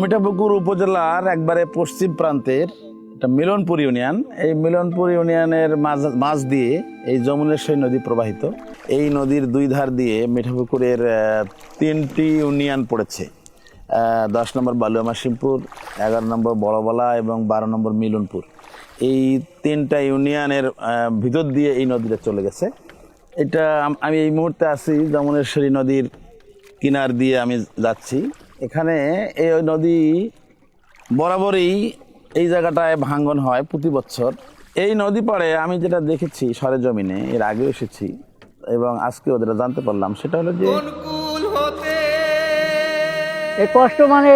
মিঠাপুকুর উপজেলার একবারে পশ্চিম প্রান্তের একটা মিলনপুর ইউনিয়ন। এই মিলনপুর ইউনিয়নের মাঝ মাঝ দিয়ে এই যমুনেশ্বরী নদী প্রবাহিত। এই নদীর দুই ধার দিয়ে মিঠাপুকুরের তিনটি ইউনিয়ন পড়েছে। দশ নম্বর বালুয়ামাসিমপুর এগারো নম্বর বড়বলা এবং বারো নম্বর মিলনপুর। এই তিনটা ইউনিয়নের ভিতর দিয়ে এই নদীটা চলে গেছে। এটা আমি এই মুহূর্তে আছি যমুনেশ্বরী নদীর কিনার দিয়ে আমি যাচ্ছি। এখানে এই নদী বরাবরই এই জায়গাটায় ভাঙ্গন হয় প্রতি বছর। এই নদী পাড়ে আমি যেটা দেখেছি সরেজমিনে এর আগে এসেছি এবং আজকে ওদের জানতে পারলাম সেটা হলো যে এই কষ্ট মানে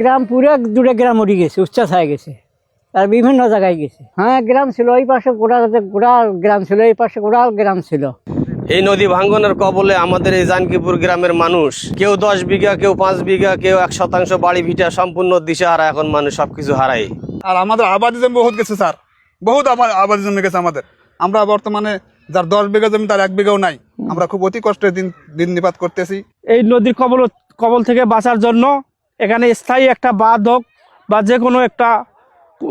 গ্রাম পুরো দূরে গ্রাম উঠে গেছে উচ্চাস হয়ে গেছে। আর বিভিন্ন জায়গায় গেছে। হ্যাঁ গ্রাম ছিল ওই পাশে গোড়া গোড়া গ্রাম ছিল এই পাশে গোড়া গ্রাম ছিল। এই নদী ভাঙ্গনের কবলে আমাদের এই জানকিপুর গ্রামের মানুষ কেউ দশ বিঘা কেউ পাঁচ বিঘা কেউ এক শতাংশ বাড়ি ভিটা সম্পূর্ণ দিশাহারা এখন মানুষ সবকিছু হারায়। আর আমাদের আবাদি জমি বহুত গেছে স্যার। বহুত আবা- আবাদি জমি গেছে আমাদের। আমরা বর্তমানে যার দশ বিঘা জমি তার এক বিঘাও নাই। আমরা খুব অতি কষ্টে দিন দিন নিপাত করতেছি। এই নদীর কবল কবল থেকে বাঁচার জন্য এখানে স্থায়ী একটা বাঁধ হোক বা যে কোনো একটা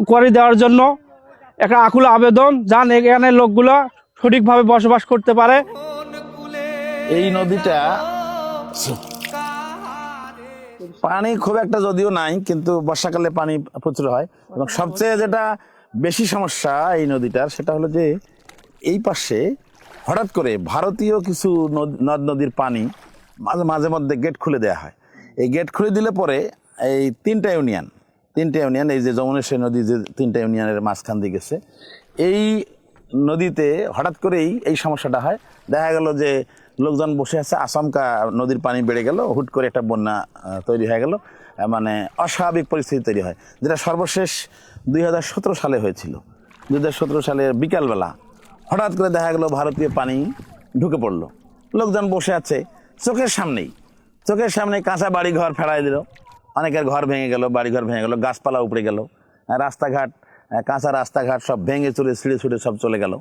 করে দেওয়ার জন্য একটা আকুল আবেদন। যান এখানে লোকগুলো সঠিকভাবে বসবাস করতে পারে। এই নদীটা পানি খুব একটা যদিও নাই, কিন্তু বর্ষাকালে পানি প্রচুর হয়। এবং সবচেয়ে যেটা বেশি সমস্যা এই নদীটার, সেটা হলো যে এই পাশে হঠাৎ করে ভারতীয় কিছু নদ- নদ নদীর পানি মাঝে মাঝে মধ্যে গেট খুলে দেওয়া হয়। এই গেট খুলে দিলে পরে এই তিনটা ইউনিয়ন তিনটা ইউনিয়ন, এই যে যমুনেশ্বরী নদী যে তিনটা ইউনিয়নের মাঝখান দিয়ে গেছে, এই নদীতে হঠাৎ করেই এই সমস্যাটা হয়। দেখা গেল যে লোকজন বসে আছে, আচমকা নদীর পানি বেড়ে গেল, হুট করে একটা বন্যা তৈরি হয়ে গেল। মানে অস্বাভাবিক পরিস্থিতি তৈরি হয়। যেটা সর্বশেষ দু হাজার সতেরো সালে হয়েছিল। দুই সালের বিকালবেলা হঠাৎ করে দেখা গেল ভারতীয় পানি ঢুকে পড়ল। লোকজন বসে আছে চোখের সামনেই। চোখের সামনে কাঁচা বাড়ি ঘর ফেরাই দিল। অনেকের ঘর ভেঙে গেল বাড়ি ঘর ভেঙে গেল, গাছপালা উপড়ে গেল। রাস্তাঘাট কাঁচা রাস্তাঘাট সব ভেঙে চুরে, ছিঁড়ে ছুড়ে সব চলে গেল।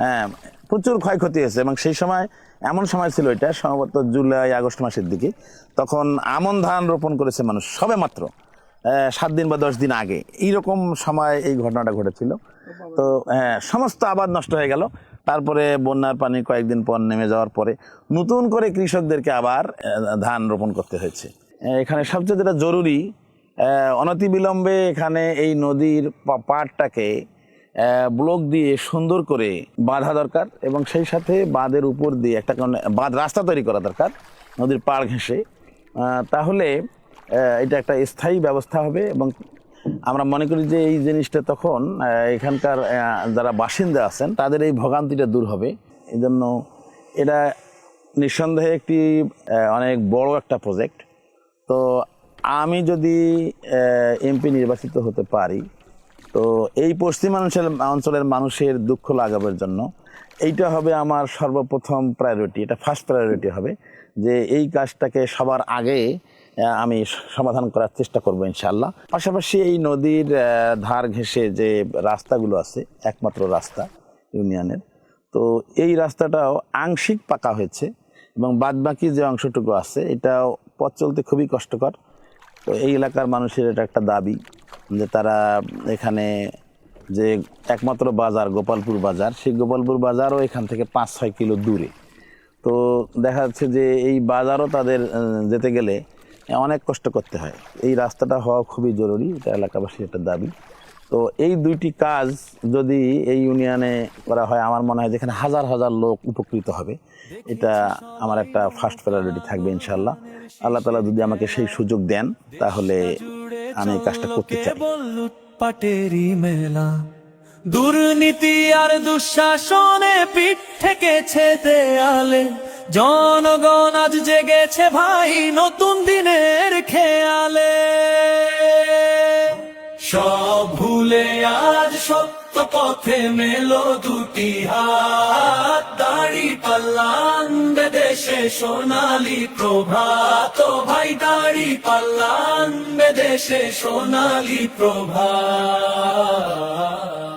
হ্যাঁ প্রচুর ক্ষয়ক্ষতি হয়েছে এবং সেই সময়, এমন সময় ছিল এটা, সম্ভবত জুলাই, আগস্ট মাসের দিকে, তখন আমন ধান রোপণ করেছে মানুষ সবে মাত্র সাত দিন বা দশ দিন আগে। এইরকম সময় এই ঘটনাটা ঘটেছিল। তো হ্যাঁ সমস্ত আবাদ নষ্ট হয়ে গেল। তারপরে বন্যার পানি কয়েকদিন পর নেমে যাওয়ার পরে নতুন করে কৃষকদেরকে আবার ধান রোপণ করতে হয়েছে। এখানে সবচেয়ে যেটা জরুরি অনতিবিলম্বে এখানে এই নদীর পাড়টাকে ব্লক দিয়ে সুন্দর করে বাঁধা দরকার এবং সেই সাথে বাঁধের উপর দিয়ে একটা বাঁধ রাস্তা তৈরি করা দরকার, নদীর পাড় ঘেঁষে। তাহলে এটা একটা স্থায়ী ব্যবস্থা হবে এবং আমরা মনে করি যে এই জিনিসটা তখন এখানকার যারা বাসিন্দা আছেন, তাদের এই ভোগান্তিটা দূর হবে। এই জন্য এটা নিঃসন্দেহে একটি অনেক বড় একটা প্রজেক্ট তো আমি যদি এমপি নির্বাচিত হতে পারি, তো এই পশ্চিমাঞ্চল অঞ্চলের মানুষের দুঃখ লাগাবের জন্য এইটা হবে আমার সর্বপ্রথম প্রায়োরিটি এটা ফার্স্ট প্রায়োরিটি হবে যে এই কাজটাকে সবার আগে আমি সমাধান করার চেষ্টা করব ইনশাল্লাহ পাশাপাশি এই নদীর ধার ঘেঁষে যে রাস্তাগুলো আছে, একমাত্র রাস্তা ইউনিয়নের, তো এই রাস্তাটাও আংশিক পাকা হয়েছে এবং বাদবাকি যে অংশটুকু আছে, এটাও পথ চলতে খুবই কষ্টকর। তো এই এলাকার মানুষের এটা একটা দাবি যে তারা এখানে যে একমাত্র বাজার গোপালপুর বাজার, সেই গোপালপুর বাজারও এখান থেকে পাঁচ ছয় কিলো দূরে। তো দেখা যাচ্ছে যে এই বাজারও তাদের যেতে গেলে অনেক কষ্ট করতে হয়। এই রাস্তাটা হওয়া খুবই জরুরি, এটা এলাকাবাসীর একটা দাবি। তো এই দুইটি কাজ যদি এই ইউনিয়নে করা হয়, আমার মনে হয় যেখানে হাজার হাজার লোক উপকৃত হবে। এটা আমার একটা ফার্স্ট প্রায়োরিটি থাকবে ইনশাল্লাহ আল্লাহ তালা যদি আমাকে সেই সুযোগ দেন, তাহলে আমি এই কাজটা করতে চাই। দুর্নীতি আর দুঃশাসনে পিঠ ঠেকেছে দেয়ালে। জনগণ আজ জেগেছে ভাই নতুন দিনের খেয়ালে। সব ভুলে আজ সত্য পথে মেলো দুটি হাত। দাড়ি পাল্লান দেশে সোনালি প্রভাত। ভাই, দাড়ি পাল্লান দেশে সোনালি প্রভাত।